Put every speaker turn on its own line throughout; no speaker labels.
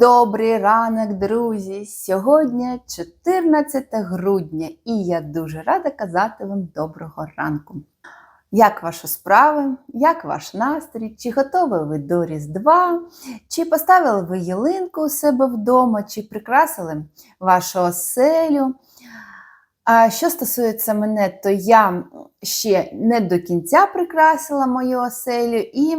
Добрий ранок, друзі! Сьогодні 14 грудня, і я дуже рада казати вам доброго ранку. Як ваші справи? Як ваш настрій? Чи готові ви до Різдва? Чи поставили ви ялинку у себе вдома, чи прикрасили вашу оселю? А що стосується мене, то я ще не до кінця прикрасила мою оселю і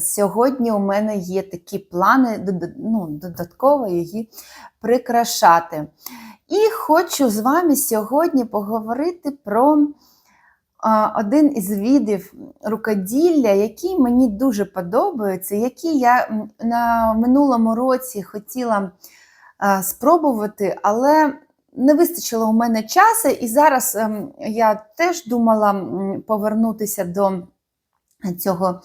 Сьогодні у мене є такі плани ну, додатково її прикрашати. І хочу з вами сьогодні поговорити про один із видів рукоділля, який мені дуже подобається, який я на минулому році хотіла спробувати, але не вистачило у мене часу, і зараз ем, я теж думала повернутися до цього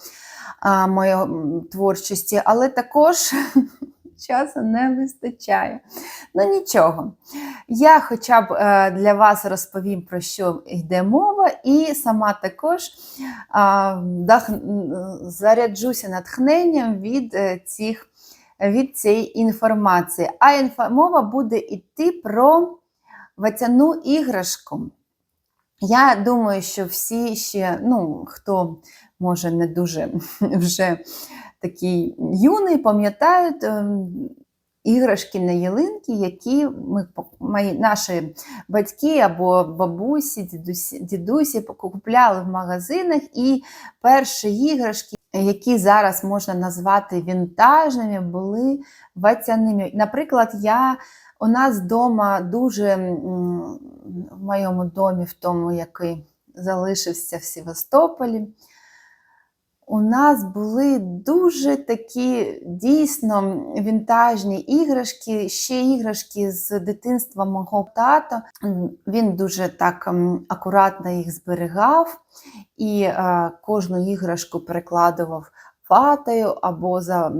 моєї творчості, але також часу не вистачає. Ну нічого. Я хоча б е, для вас розповім, про що йде мова, і сама також заряджуся натхненням від, е, цих, від цієї інформації. А інфа- мова буде йти про ватяну іграшку. Я думаю, що всі ще, ну, хто може не дуже вже такий юний, пам'ятають ем, іграшки на ялинки, які ми, мої, наші батьки або бабусі, дідусі, дідусі купляли в магазинах. І перші іграшки, які зараз можна назвати вінтажними, були ватяними. Наприклад, я у нас вдома дуже в моєму домі, в тому, який залишився в Севастополі, у нас були дуже такі дійсно вінтажні іграшки, ще іграшки з дитинства мого тата. Він дуже так акуратно їх зберігав і е, кожну іграшку перекладував ватою або за,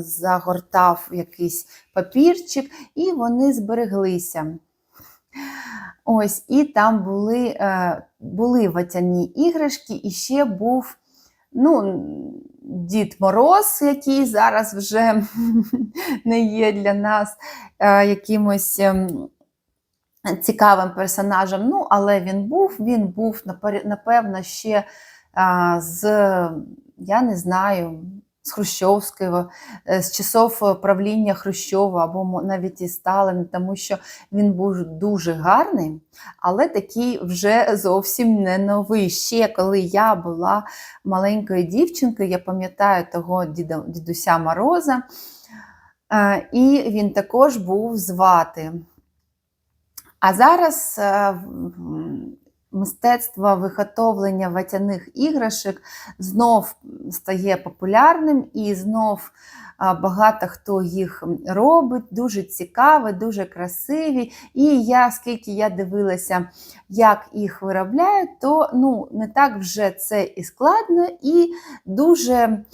загортав якийсь папірчик, і вони збереглися. Ось, і там були, е, були ватяні іграшки, і ще був ну, Дід Мороз, який зараз вже не є для нас е, якимось ем, цікавим персонажем. Ну, але він був, він був, напевно, ще а, з, я не знаю, з Хрущовського, е, з часов правління Хрущова або навіть із Сталина, тому що він був дуже гарний, але такий вже зовсім не новий. Ще коли я була маленькою дівчинкою, я пам'ятаю того дідуся Мороза, е, і він також був звати. А зараз мистецтво виготовлення ватяних іграшок знов стає популярним і знов багато хто їх робить, дуже цікаві, дуже красиві. І я, скільки я дивилася, як їх виробляють, то ну, не так вже це і складно, і дуже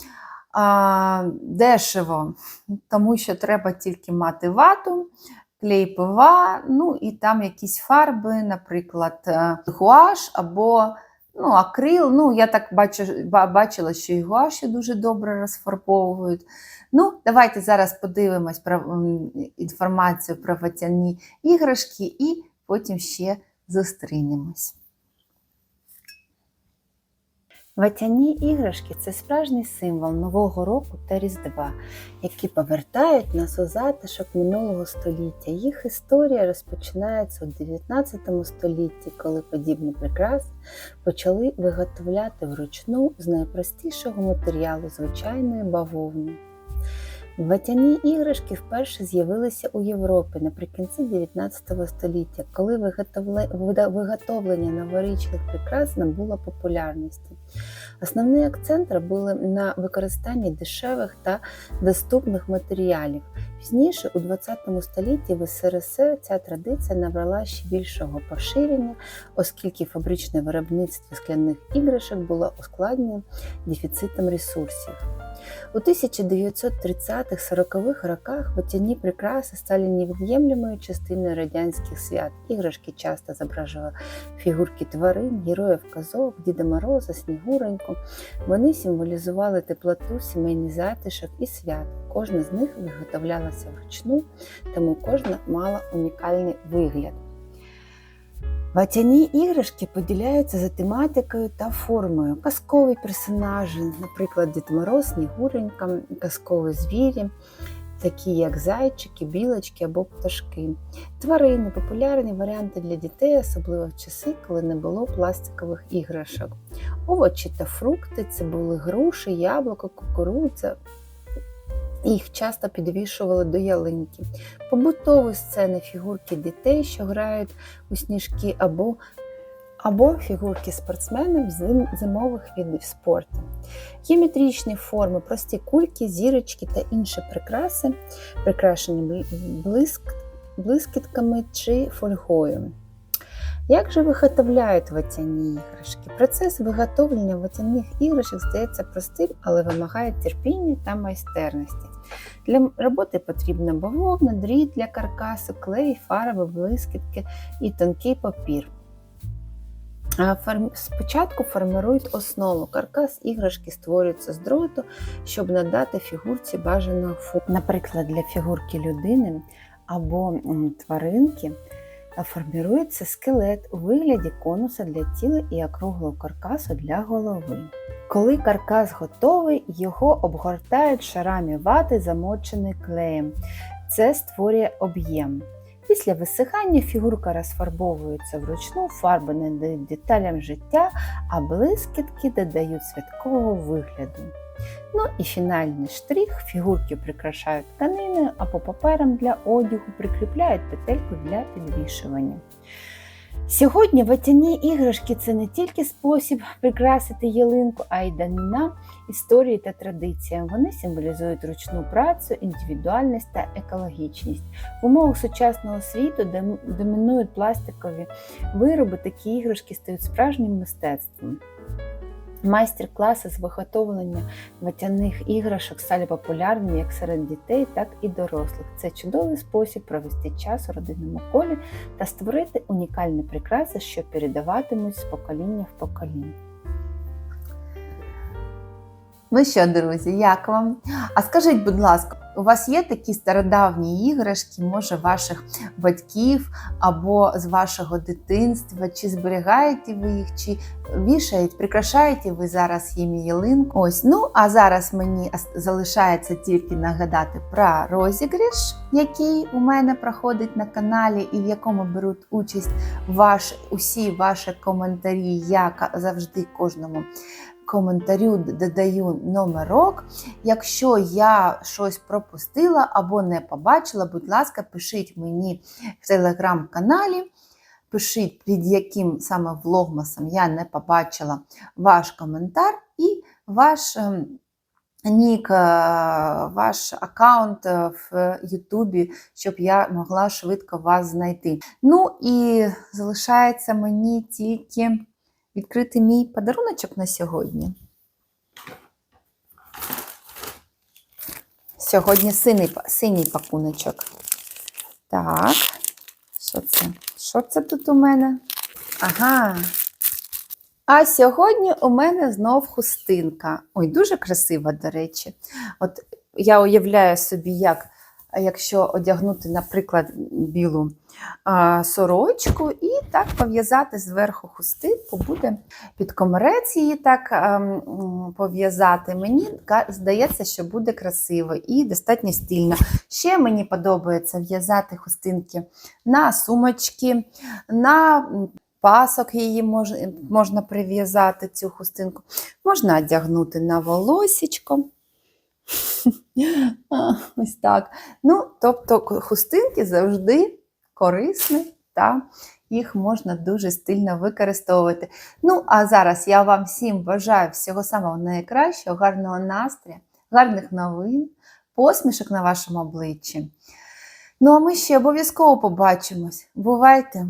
а, дешево, тому що треба тільки мати вату клей ПВА, ну і там якісь фарби, наприклад, е, гуаш або ну, акрил. Ну, я так бачу, бачила, що і гуаші дуже добре розфарбовують. Ну, давайте зараз подивимось про інформацію про ватяні іграшки і потім ще зустрінемось. Ватяні іграшки це справжній символ Нового року та Різдва, які повертають нас у затишок минулого століття. Їх історія розпочинається у 19 столітті, коли подібні прикраси почали виготовляти вручну з найпростішого матеріалу звичайної бавовни. Ватяні іграшки вперше з'явилися у Європі наприкінці 19 століття, коли виготовлення новорічних прикрас набуло популярності. Основний акцент робили на використанні дешевих та доступних матеріалів. Пізніше, у 20 столітті, в СРСР ця традиція набрала ще більшого поширення, оскільки фабричне виробництво скляних іграшок було ускладнене дефіцитом ресурсів. У 1930-40-х роках водяні прикраси стали невід'ємлемою частиною радянських свят. Іграшки часто зображували фігурки тварин, героїв казок, Діда Мороза, Снігуреньку. Вони символізували теплоту, сімейний затишок і свят. Кожна з них виготовлялася вручну, тому кожна мала унікальний вигляд. Ватяні іграшки поділяються за тематикою та формою. Казкові персонажі, наприклад, Дід Мороз, Снігуренька, казкові звірі, такі як зайчики, білочки або пташки. Тварини популярні варіанти для дітей, особливо в часи, коли не було пластикових іграшок. Овочі та фрукти це були груші, яблуко, кукурудза. Їх часто підвішували до ялинки. Побутові сцени фігурки дітей, що грають у сніжки, або, або фігурки спортсменів з зимових видів спорту. Геометричні форми, прості кульки, зірочки та інші прикраси, прикрашені блиск, блискітками чи фольгою. Як же виготовляють ватяні іграшки? Процес виготовлення ватяних іграшок здається простим, але вимагає терпіння та майстерності. Для роботи потрібна бавовна, дріт для каркасу, клей, фарби, блискітки і тонкий папір. Спочатку формирують основу. Каркас іграшки створюється з дроту, щоб надати фігурці бажаного форму. Наприклад, для фігурки людини або тваринки а формується скелет у вигляді конуса для тіла і округлого каркасу для голови. Коли каркас готовий, його обгортають шарами вати, замоченої клеєм. Це створює об'єм. Після висихання фігурка розфарбовується вручну, фарби надають деталям життя, а блискітки додають святкового вигляду. Ну і фінальний штрих фігурки прикрашають тканиною або папером для одягу, прикріпляють петельку для підвішування. Сьогодні ватяні іграшки це не тільки спосіб прикрасити ялинку, а й данина історії та традиціям. Вони символізують ручну працю, індивідуальність та екологічність. В умовах сучасного світу, де домінують пластикові вироби, такі іграшки стають справжнім мистецтвом. Майстер-класи з виготовлення ватяних іграшок стали популярними як серед дітей, так і дорослих. Це чудовий спосіб провести час у родинному колі та створити унікальні прикраси, що передаватимуть з покоління в покоління. Ну що, друзі, як вам? А скажіть, будь ласка, у вас є такі стародавні іграшки, може, ваших батьків або з вашого дитинства? Чи зберігаєте ви їх, чи вішаєте, прикрашаєте ви зараз їм ялинку? Ось, ну а зараз мені залишається тільки нагадати про розіграш, який у мене проходить на каналі, і в якому беруть участь ваш, усі ваші коментарі. Я завжди кожному коментарю додаю номерок. Якщо я щось пропустила або не побачила, будь ласка, пишіть мені в телеграм-каналі. Пишіть, під яким саме влогмасом я не побачила ваш коментар і ваш ем, нік, е, ваш аккаунт в Ютубі, щоб я могла швидко вас знайти. Ну і залишається мені тільки відкрити мій подаруночок на сьогодні. Сьогодні синій, синій пакуночок. Так, що це? Що це тут у мене? Ага. А сьогодні у мене знов хустинка. Ой, дуже красива, до речі. От я уявляю собі, як якщо одягнути, наприклад, білу сорочку і так пов'язати зверху хустинку, буде під комірець її так ем, пов'язати. Мені здається, що буде красиво і достатньо стильно. Ще мені подобається в'язати хустинки на сумочки, на пасок її мож, можна прив'язати цю хустинку, можна одягнути на волосічко. Ось так. Ну, тобто хустинки завжди корисні та їх можна дуже стильно використовувати. Ну, а зараз я вам всім бажаю всього самого найкращого, гарного настрою, гарних новин, посмішок на вашому обличчі. Ну, а ми ще обов'язково побачимось. Бувайте!